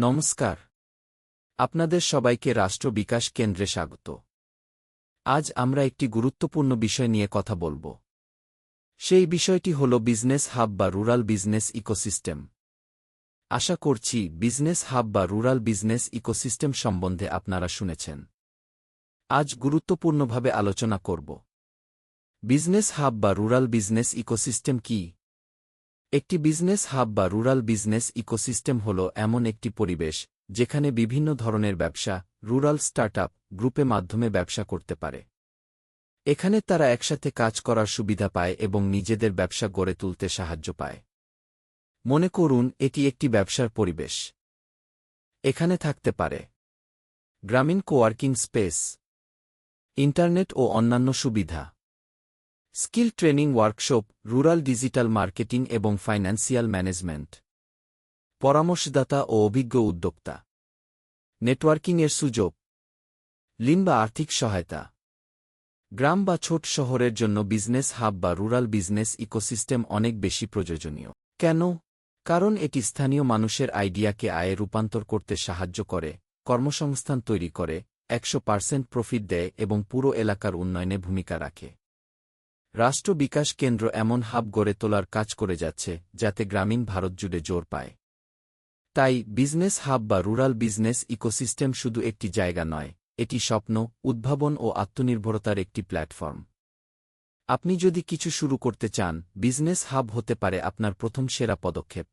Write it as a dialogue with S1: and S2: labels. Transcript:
S1: নমস্কার। আপনাদের সবাইকে রাষ্ট্র বিকাশ কেন্দ্রে স্বাগত। আজ আমরা একটি গুরুত্বপূর্ণ বিষয় নিয়ে কথা বলব। সেই বিষয়টি হল বিজনেস হাব বা রুরাল বিজনেস ইকোসিস্টেম। আশা করছি বিজনেস হাব বা রুরাল বিজনেস ইকোসিস্টেম সম্বন্ধে আপনারা শুনেছেন। আজ গুরুত্বপূর্ণভাবে আলোচনা করব। বিজনেস হাব বা রুরাল বিজনেস ইকোসিস্টেম কি? একটি বিজনেস হাব বা রুরাল বিজনেস ইকোসিস্টেম হল এমন একটি পরিবেশ, যেখানে বিভিন্ন ধরনের ব্যবসা, রুরাল স্টার্টআপ গ্রুপে মাধ্যমে ব্যবসা করতে পারে। এখানে তারা একসাথে কাজ করার সুবিধা পায় এবং নিজেদের ব্যবসা গড়ে তুলতে সাহায্য পায়। মনে করুন, এটি একটি ব্যবসার পরিবেশ। এখানে থাকতে পারে। গ্রামীণ কোয়ার্কিং স্পেস। ইন্টারনেট ও অন্যান্য সুবিধা। Skill training workshop, rural digital marketing এবং ফাইন্যান্সিয়াল ম্যানেজমেন্ট। পরামর্শদাতা ও অভিজ্ঞ উদ্যোক্তা। নেটওয়ার্কিংয়ের সুযোগ। লিন বা আর্থিক সহায়তা। গ্রাম বা ছোট শহরের জন্য বিজনেস হাব বা রুরাল বিজনেস ইকোসিস্টেম অনেক বেশি প্রয়োজনীয়। কেন? কারণ এটি স্থানীয় মানুষের আইডিয়াকে আয়ে রূপান্তর করতে সাহায্য করে, কর্মসংস্থান তৈরি করে, একশো পার্সেন্ট প্রফিট দেয় এবং পুরো এলাকার উন্নয়নে ভূমিকা রাখে। রাষ্ট্র বিকাশ কেন্দ্র এমন হাব গড়ে তোলার কাজ করে যাচ্ছে, যাতে গ্রামীণ ভারত জুড়ে জোর পায়। তাই বিজনেস হাব বা রুরাল বিজনেস ইকোসিস্টেম শুধু একটি জায়গা নয়, এটি স্বপ্ন, উদ্ভাবন ও আত্মনির্ভরতার একটি প্ল্যাটফর্ম। আপনি যদি কিছু শুরু করতে চান, বিজনেস হাব হতে পারে আপনার প্রথম সেরা পদক্ষেপ।